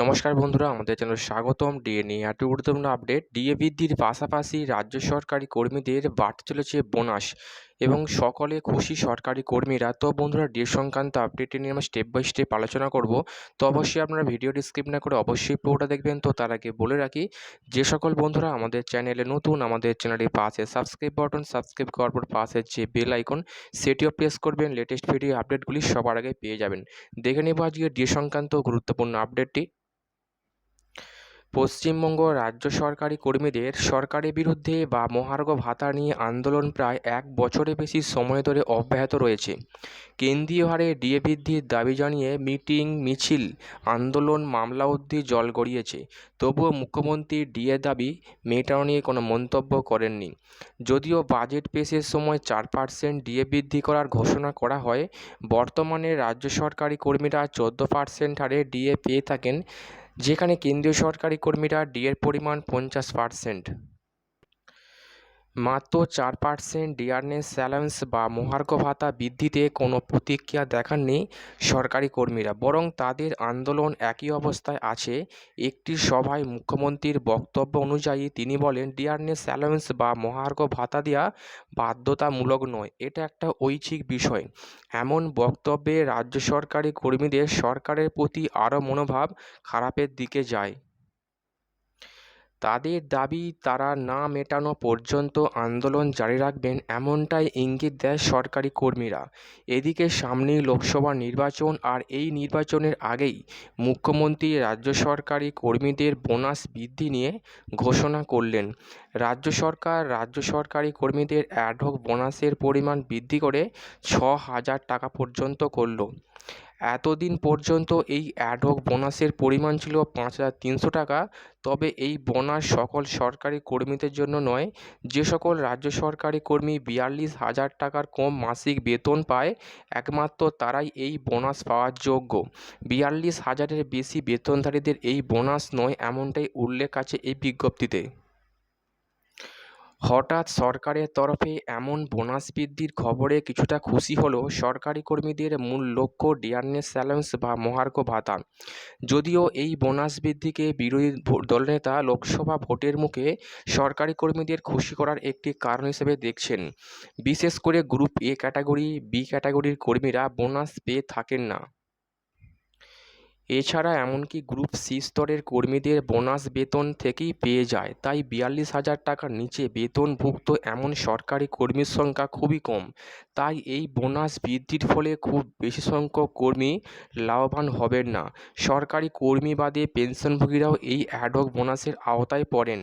নমস্কার বন্ধুরা, আমাদের চ্যানেল স্বাগতম। ডিএ নিয়ে একটি গুরুত্বপূর্ণ আপডেট ডিএ বৃদ্ধির পাশাপাশি রাজ্য সরকারি কর্মীদের বাড়তে চলেছে বোনাস এবং সকলে খুশি সরকারি কর্মীরা। তো বন্ধুরা ডিএ সংক্রান্ত আপডেটটি নিয়ে আমরা স্টেপ বাই স্টেপ আলোচনা করব। তো অবশ্যই আপনারা ভিডিওটি স্কিপ না করে অবশ্যই পুরোটা দেখবেন। তো তার আগে বলে রাখি, যে সকল বন্ধুরা আমাদের চ্যানেলে নতুন, আমাদের চ্যানেলের পাশে সাবস্ক্রাইব বাটন সাবস্ক্রাইব করার পর পাশে যে বেল আইকন সেটিও প্রেস করবেন। লেটেস্ট ভিডিও আপডেটগুলি সবার আগে পেয়ে যাবেন। দেখে নেব আজকে ডিএ সংক্রান্ত গুরুত্বপূর্ণ আপডেটটি পশ্চিমবঙ্গ রাজ্য সরকারি কর্মীদের সরকারের বিরুদ্ধে বা মহার্ঘ ভাতা নিয়ে আন্দোলন প্রায় এক বছরের বেশি সময় ধরে অব্যাহত রয়েছে। কেন্দ্রীয় হারে ডিএ বৃদ্ধির দাবি জানিয়ে মিটিং, মিছিল, আন্দোলন, মামলা অবধি জল গড়িয়েছে। তবুও মুখ্যমন্ত্রী ডিএ দাবি মেটানো নিয়ে কোনো মন্তব্য করেননি। যদিও বাজেট পেশের সময় চার পার্সেন্ট ডিএ বৃদ্ধি করার ঘোষণা করা হয়, বর্তমানে রাজ্য সরকারি কর্মীরা চোদ্দ পার্সেন্ট হারে ডিএ পেয়ে থাকেন। যেখানে কেন্দ্রীয় সরকারি কর্মীরা ডিএর পরিমাণ পঞ্চাশ পার্সেন্ট। মাত্র চার পার্সেন্ট ডিয়ারনেস স্যালান্স বা মহার্ঘ ভাতা বৃদ্ধিতে কোনো প্রতিক্রিয়া দেখাননি সরকারি কর্মীরা, বরং তাদের আন্দোলন একই অবস্থায় আছে। একটি সভায় মুখ্যমন্ত্রীর বক্তব্য অনুযায়ী তিনি বলেন ডিয়ারনেস স্যালান্স বা মহার্ঘ ভাতা দেওয়া বাধ্যতামূলক নয়, এটা একটা ঐচ্ছিক বিষয়। এমন বক্তব্যে রাজ্য সরকারি কর্মীদের সরকারের প্রতি আরও মনোভাব খারাপের দিকে যায়। তাদের দাবি, তারা না মেটানো পর্যন্ত আন্দোলন জারি রাখবেন এমনটাই ইঙ্গিত দেয় সরকারি কর্মীরা। এদিকে সামনেই লোকসভা নির্বাচন আর এই নির্বাচনের আগেই মুখ্যমন্ত্রী, রাজ্য সরকারি কর্মীদের বোনাস বৃদ্ধি নিয়ে ঘোষণা করলেন। রাজ্য সরকার, রাজ্য সরকারি কর্মীদের অ্যাডহক বোনাসের পরিমাণ বৃদ্ধি করে ছ হাজার টাকা পর্যন্ত করল। এতদিন পর্যন্ত এই অ্যাডহক বোনাসের পরিমাণ ছিল পাঁচ হাজার তিনশো টাকা। তবে এই বোনাস সকল সরকারি কর্মীদের জন্য নয়, যে সকল রাজ্য সরকারি কর্মী বিয়াল্লিশ হাজার টাকার কম মাসিক বেতন পায়, একমাত্র তারাই এই বোনাস পাওয়ার যোগ্য। বিয়াল্লিশ হাজারের বেশি বেতনধারীদের এই বোনাস নয় এমনটাই উল্লেখ আছে এই বিজ্ঞপ্তিতে। হঠাৎ সরকারের তরফে এমন বোনাস বৃদ্ধির খবরে কিছুটা খুশি হলো সরকারি কর্মীদের মূল লক্ষ্য ডিয়ারনেস স্যালেন্স বা মহার্ঘ ভাতা। যদিও এই বোনাস বৃদ্ধিকে বিরোধী দলনেতা লোকসভা ভোটের মুখে সরকারি কর্মীদের খুশি করার একটি কারণ হিসেবে দেখছেন। বিশেষ করে গ্রুপ এ ক্যাটাগরি, বি ক্যাটাগরির কর্মীরা বোনাস পেয়ে থাকেন না। এছাড়া এমনকি গ্রুপ সি স্তরের কর্মীদের বোনাস বেতন থেকেই পেয়ে যায়, তাই বিয়াল্লিশ হাজার টাকার নিচে বেতনভুক্ত এমন সরকারি কর্মীর সংখ্যা খুবই কম। তাই এই বোনাস বৃদ্ধির ফলে খুব বেশি সংখ্যক কর্মী লাভবান হবেন না। সরকারি কর্মী বাদে পেনশনভোগীরাও এই অ্যাডহক বোনাসের আওতায় পড়েন।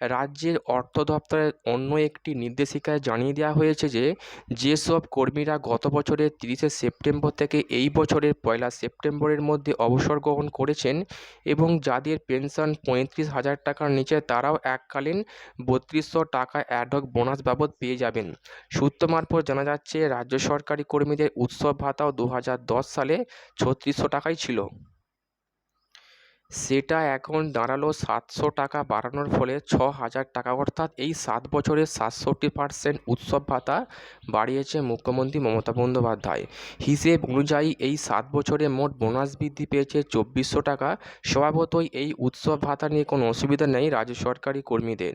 রাজ্যের অর্থ দপ্তরের অন্য একটি নির্দেশিকায় জানিয়ে দেওয়া হয়েছে যে, যেসব কর্মীরা গত বছরের তিরিশে সেপ্টেম্বর থেকে এই বছরের পয়লা সেপ্টেম্বরের মধ্যে অবসর গ্রহণ করেছেন এবং যাদের পেনশন পঁয়ত্রিশ হাজার টাকার নিচে, তারাও এককালীন বত্রিশশো টাকা অ্যাডহক বোনাস বাবদ পেয়ে যাবেন। সূত্র মারফত জানা যাচ্ছে, রাজ্য সরকারি কর্মীদের উৎসব ভাতাও দু হাজার দশ সালে ছত্রিশশো টাকাই ছিল। সেটা এখন দাঁড়াল সাতশো টাকা বাড়ানোর ফলে ছ হাজার টাকা। অর্থাৎ এই সাত বছরে সাতষট্টি পার্সেন্ট উৎসব ভাতা বাড়িয়েছে মুখ্যমন্ত্রী মমতা বন্দ্যোপাধ্যায়। হিসেব অনুযায়ী এই সাত বছরে মোট বোনাস বৃদ্ধি পেয়েছে চব্বিশশো টাকা। স্বভাবতই এই উৎসব ভাতা নিয়ে কোনো অসুবিধা নেই রাজ্য সরকারি কর্মীদের।